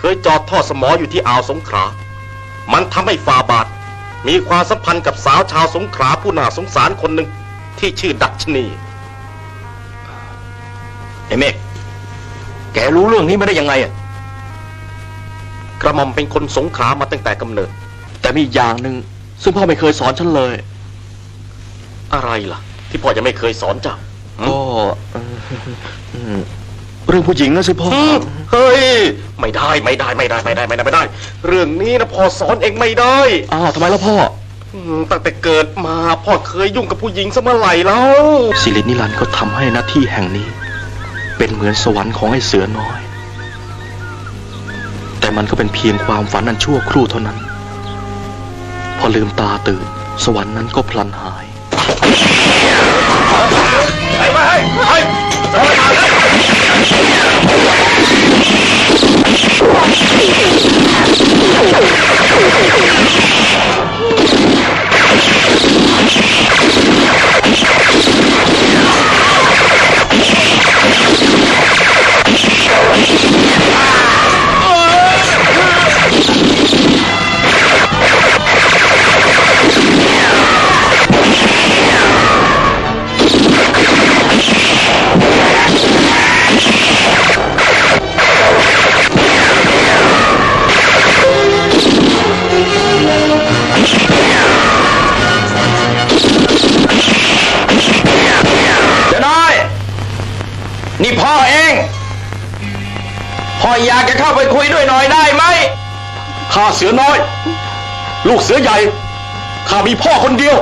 เคยจอดท่อสมออยู่ที่อ่าวสงขลา มันทำให้ฟาบาทมีความสัมพันธ์กับสาวชาวสงขลาผู้น่าสงสารคนหนึ่งที่ชื่อดัชนีไอ้เมฆแกรู้เรื่องนี้มาได้ยังไงอะ กระหม่อมเป็นคนสงขลามาตั้งแต่กำเนิด แต่มีอีกอย่างหนึ่งซึ่งพ่อไม่เคยสอนฉันเลย อะไรล่ะ ที่พ่อยังไม่เคยสอนเจ้าก็เอ่ออืมเรื่องผู้หญิงนะสิพ่ออืมเฮ้ย ไม่ได้ไม่ได้ไม่ได้ไม่ได้ไม่ได้ไม่ได้ เรื่องนี้นะพ่อสอนเองไม่ได้อ้าวทำไมล่ะพ่ออืมตั้งแต่เกิดมาพ่อเคยยุ่งกับผู้หญิงซะเมื่อไหร่แล้วสิรินิรันดร์ก็ทำให้หน้าที่แห่งนี้ เป็นเหมือนสวรรค์ของไอ้เสือน้อย แต่มันก็เป็นเพียงความฝันอันชั่วครู่เท่านั้น พอลืมตาตื่น สวรรค์นั้นก็พลันหาย นี่พ่อเอง พ่ออยากจะเข้าไปคุยด้วยหน่อยได้ไหม ข้าเสือน้อย ลูกเสือใหญ่ ข้ามีพ่อคนเดียว